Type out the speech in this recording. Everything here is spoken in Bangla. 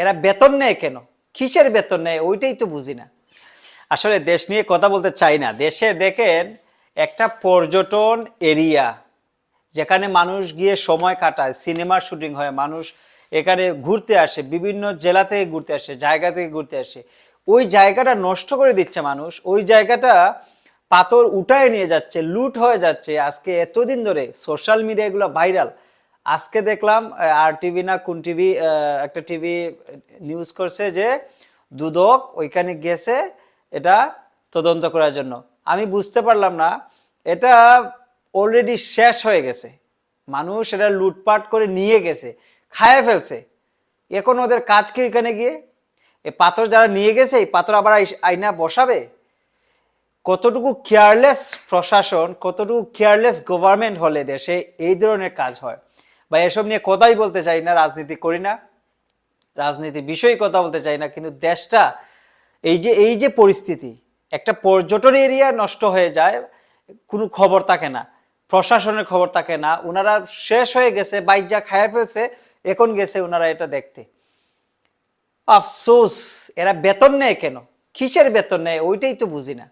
এরা বেতন নেয় কেন? কিসের বেতন নেয়? ওইটাই তো বুঝি না। আসলে দেশ নিয়ে কথা বলতে চাই না। দেশে দেখেন, একটা পর্যটন এরিয়া, যেখানে মানুষ গিয়ে সময় কাটায় সিনেমার শুটিং হয়, মানুষ এখানে ঘুরতে আসে, বিভিন্ন জেলা থেকে ঘুরতে আসে, জায়গা থেকে ঘুরতে আসে। ওই জায়গাটা নষ্ট করে দিচ্ছে মানুষ। ওই জায়গাটা পাথর উঠায় নিয়ে যাচ্ছে, লুট হয়ে যাচ্ছে। আজকে এতদিন ধরে সোশ্যাল মিডিয়া এগুলো ভাইরাল আজকে দেখলাম আর টিভি না, কোন টিভি একটা টিভি নিউজ করছে যে দুদক ওইখানে গেছে এটা তদন্ত করার জন্য। আমি বুঝতে পারলাম না, এটা অলরেডি শেষ হয়ে গেছে। মানুষ এটা লুটপাট করে নিয়ে গেছে খায় ফেলছে। এখন ওদের কাজ কি ওইখানে গিয়ে? এ পাথর যারা নিয়ে গেছে, এই পাথর আবার আইনা বসাবে? কতটুকু কেয়ারলেস প্রশাসন, কতটুকু কেয়ারলেস গভর্নমেন্ট হলে দেশে এই ধরনের কাজ হয়? বা এসব নিয়ে কথাই বলতে চাই না, রাজনীতি করি না। রাজনীতি বিষয়ে কথা বলতে চাই না, কিন্তু দেশটা, এই যে এই যে পরিস্থিতি, একটা পর্যটন এরিয়া নষ্ট হয়ে যায়, কোনো খবর থাকে না, প্রশাসনের খবর থাকে না ওনারা শেষ হয়ে গেছে, বাইক যা খায় ফেলছে, এখন গেছে ওনারা এটা দেখতে। আফসোস, এরা বেতন নেয় কেন? কিসের বেতন নেয়? ওইটাই তো বুঝি না।